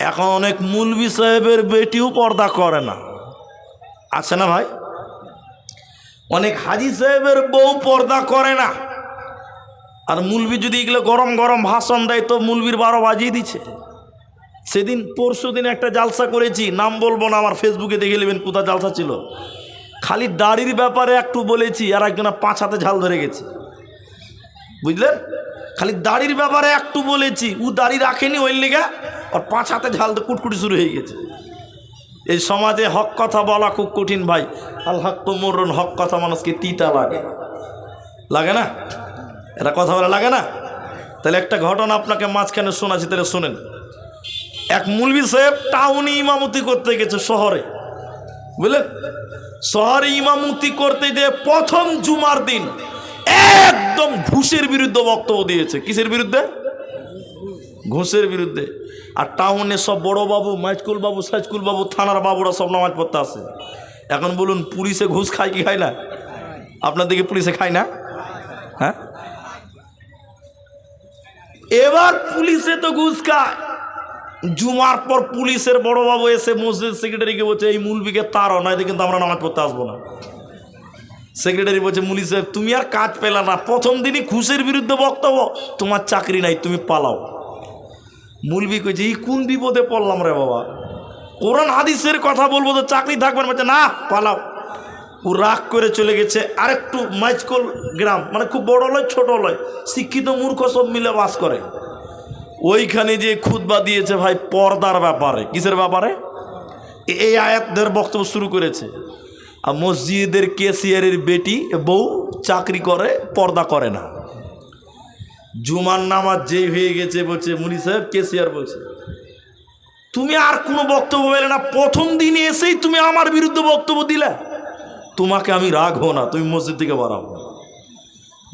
এখন অনেক মুলবি সাহেবের বেটিও পর্দা করে না। আছে না ভাই? অনেক হাজি সাহেবের বউ পর্দা করে না। আর মুলবি যদি এগুলো গরম গরম ভাষণ দেয়, তো মুলবির বারো বাজিয়ে দিচ্ছে। সেদিন, পরশু দিন একটা জালসা করেছি, নাম বলব না, আমার ফেসবুকে দেখে নেবেন কোথা জালসা ছিল। খালি দাড়ির ব্যাপারে একটু বলেছি, আর একজনা পাঁচ হাতে ঝাল ধরে গেছে। বুঝলেন? খালি দাড়ির ব্যাপারে একটু বলেছি। ও দাড়ি রাখেনি, ওই লেগে আর পাঁচ হাতে ঝাল তো কুটকুটি শুরু হয়ে গেছে। এই সমাজে হক কথা বলা খুব কঠিন ভাই। আল হক তো মরণ, হক কথা মানুষকে তিতা লাগে। লাগে না? এটা কথা বলা লাগে না? তাহলে একটা ঘটনা আপনাকে মাঝখানে শোনাচ্ছি, তাহলে শোনেন। এক মুলবি সাহেব টাউনে ইমামতি করতে গেছে শহরে। বুঝলেন? শহরে ইমামতি করতে যে প্রথম জুমার দিন একদম ঘুষের বিরুদ্ধে বক্তব্য দিয়েছে। কিসের বিরুদ্ধে? ঘুষের বিরুদ্ধে। আর টাউনে সব বড় বাবু, মাইজকুল বাবু, সাইজকুল বাবু, থানার বাবুরা সব নামাজ পড়তে আসে। এখন বলুন, পুলিশে ঘুষ খায় কি খায় না? আপনার দিকে পুলিশে খায় না? হ্যাঁ? এবার পুলিশে তো ঘুষ খায়। জুমার পর পুলিশের বড় বাবু এসে মসজিদ সেক্রেটারিকে বলছে, এই মুলবিকে তারও নয় কিন্তু আমরা নামাজ পড়তে আসব না। সেক্রেটারি বলছে মুলি সাহেব, তুমি আর কাজ পেলা না। প্রথম দিনই ঘুষের বিরুদ্ধে বক্তব্য। তোমার চাকরি নাই, তুমি পালাও। মুলবি কইছে, এই কোন বিপদে পড়লাম রে বাবা? কোরআন হাদিসের কথা বলব তো চাকরি থাকবে বলছে, না, পালাও। ও রাগ করে চলে গেছে আরেকটু মাইজকল গ্রাম মানে খুব বড় লয়, ছোট লয়। শিক্ষিত মূর্খ সব মিলে বাস করে। ওইখানে যে খুতবা দিয়েছে ভাই, পর্দার ব্যাপারে। কিসের ব্যাপারে? এই আয়াতদের বক্তব্য শুরু করেছে। আর মসজিদের কেসিয়ারের বেটি বউ চাকরি করে, পর্দা করে না। জুমার নামাজ যেই হয়ে গেছে বলছে, মুনি সাহেব, কেসিয়ার বলছে, তুমি আর কোনো বক্তব্য পেলে না, প্রথম দিনে এসেই তুমি আমার বিরুদ্ধে বক্তব্য দিলে। তোমাকে আমি রাখব না, তুমি মসজিদ থেকে বাড়াবো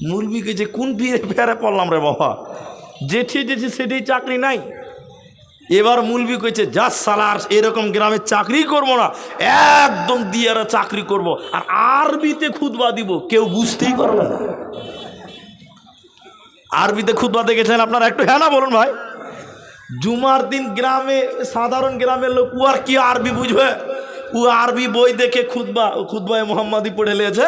মুরবিকে যে কোন বিয়ে ফেরে পড়লাম রে বাবা? যেঠি যেছি সেটাই চাকরি নাই। এবার মুলবি কইছে, যা সালার, এরকম গ্রামে চাকরি করব না, একদম দিয়ারা চাকরি করব, আর আরবিতে খুদবা দিব। কেউ বুঝতেই পারবে না। আরবিতে খুদবা দেখেছেন আপনারা? একটু হ্যাঁ না বলুন ভাই। জুমার দিন গ্রামে, সাধারণ গ্রামের লোক ও আর কি আরবি বুঝবে? ও আরবি বই দেখে খুদবা খুদবায় মোহাম্মদই পড়ে লেছে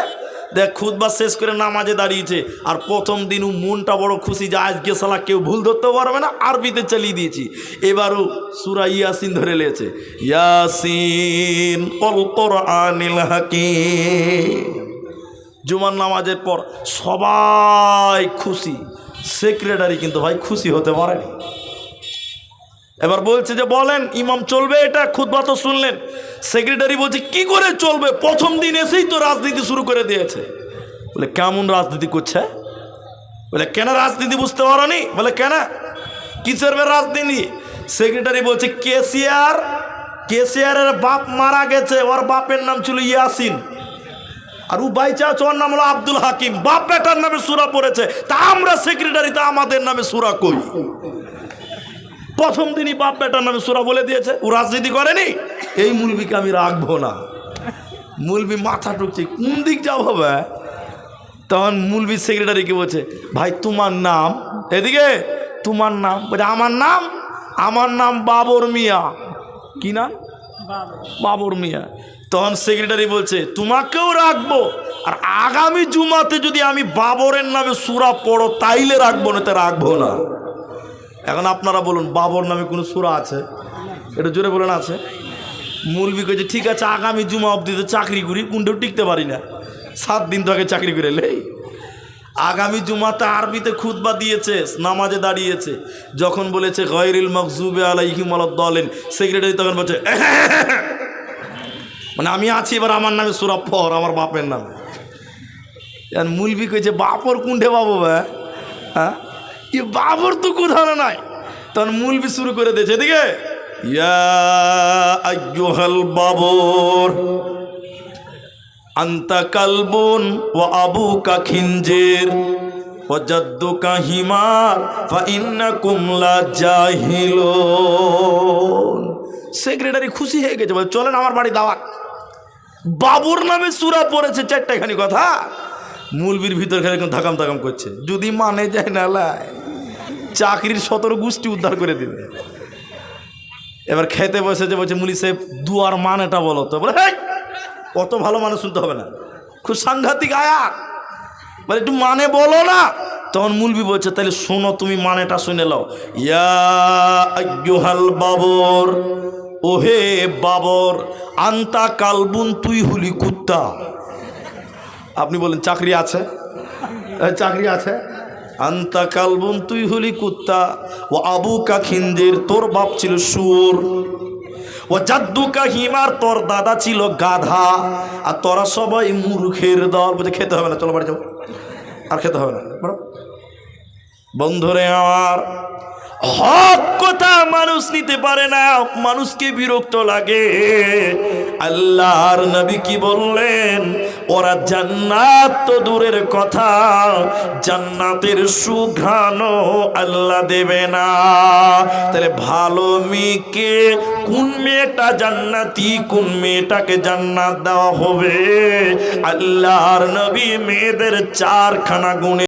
দেখ খুদবা শেষ করে নামাজে দাঁড়িয়েছে। আর প্রথম দিন মনটা বড় খুশি যে আজকে সালা কেউ ভুল ধরতে পারবে না, আরবিতে চালিয়ে দিয়েছি। এবারও সুরা ইয়াসিন ধরে লেছে ইয়াসিন অল কোরআনিল হাকিম। জুমার নামাজের পর সবাই খুশি। সেক্রেটারি কিন্তু ভাই খুশি হতে পারেনি। এবার বলছে যে, বলেন, ইমাম চলবে এটা খুদবা তো শুনলেন। সেক্রেটারি বলছে, কি করে চলবে? প্রথম দিন এসেই তো রাজনীতি শুরু করে দিয়েছে। বলে, কেমন রাজনীতি করছে? বলে, কেন রাজনীতি বুঝতে পারোনি? বলে, কেন? কিসের রাজনীতি? সেক্রেটারি বলছে, কেসিআর কেসিআরের বাপ মারা গেছে। ওর বাপের নাম ছিল ইয়াসিন। আর ও বাইচা আছে ওর নাম হলো আব্দুল হাকিম। বাপ বেটার নামে সুরা পড়েছে। তা আমরা সেক্রেটারি তা আমাদের নামে সুরা কই প্রথম দিনই বাপ বেটার নামে সুরা বলে দিয়েছে, ও রাজনীতি করেনি। এই মুলবিকে আমি রাখব না। মুলবি মাথা টুকছে, কোন দিক যাও হবে তখন মুলবি সেক্রেটারিকে বলছে, ভাই, তোমার নাম? এদিকে, তোমার নাম? বলছে আমার নাম? আমার নাম বাবর মিয়া। কি নাম? বাবর মিয়া। তখন সেক্রেটারি বলছে, তোমাকেও রাখব। আর আগামী জুমাতে যদি আমি বাবরের নামে সুরা পড়ো, তাইলে রাখব না তা রাখব না। এখন আপনারা বলুন, বাবর নামে কোনো সুরা আছে? এটা জোরে বলেন, আছে? মুলবি কইছে, ঠিক আছে, আগামী জুমা অবধি তো চাকরি করি কোনটাও টিকতে পারি না। সাত দিন তো আগে চাকরি করে লেই আগামী জুমাতে আরবিতে খুতবা দিয়েছে, নামাজে দাঁড়িয়েছে। যখন বলেছে, গয়রিল মকজুবে আলাইহিম দলেন সেক্রেটারি তখন বলছে মানে আমি আছি, এবার আমার নামে সুরা পর আমার বাপের নামে। মুলবি কইছে, বাপর কুণ্ঠে বাবু ভাই হ্যাঁ? এ বাবর তো কোথাও নাই। তখন মুলবি শুরু করে দিয়েছে, এদিকে। বাবর, আন্তা কালবুন ও আবুকা খিনজের ও জাদ্দুকা হিমার, ফা ইন্নাকুম লা জাহিলুন। সেক্রেটারি খুশি হয়ে গেছে, বলে, চলেন আমার বাড়ি দাওয়াত। বাবুর নামে সুরা পড়েছে চারটাখানি কথা। মুলবির ভিতর খালি ধাকাম ধাকাম করছে। যদি মানে যায় না লাই। চাকরির সতেরো গোষ্ঠী উদ্ধার করে দিবে এবার খেতে বসেছে বলছে মুলি সাহেব দুয়ার মান এটা বলো তো। বলে "হেই, অত ভালো মানে শুনতে হবে না। খুব সাংঘাতিক আয়াত। বলে একটু মানে বলো না। তখন মুলবি বলছে তাহলে শোনো তুমি মানেটা শুনে নাও। ইয়া আজ্ঞহাল বাবর ওহে বাবর আন্তা কালবুন তুই হুলি কুত্তা। আপনি বলেন চাকরি আছে? এ, চাকরি আছে। আন্তা কালবুন, তুই হলি কুত্তা। ও আবু কাখিন্দের, তোর বাপ ছিল সুর ও জাদ্দু কাহিমার তোর দাদা ছিল গাধা। আর তোরা সবাই মূর্খের দল। বলছে, খেতে হবে না, চলো বাড়ি যাব। আর খেতে হবে না। বন্ধুরে আমার হক কথা মানুষ নিতে পারে না, মানুষকে বিরক্ত লাগে। আল্লাহর নবী কি বললেন? ওরা জান্নাত তো দূরের কথা, জান্নাতের সুঘ্রাণও আল্লাহ দেবে না। তাহলে ভালো মেয়েকে কোন মেয়েটা জান্নাতি, কোন মেয়েটাকে জান্নাত দেওয়া হবে? আল্লাহর নবী মেয়েদের চারখানা গুণে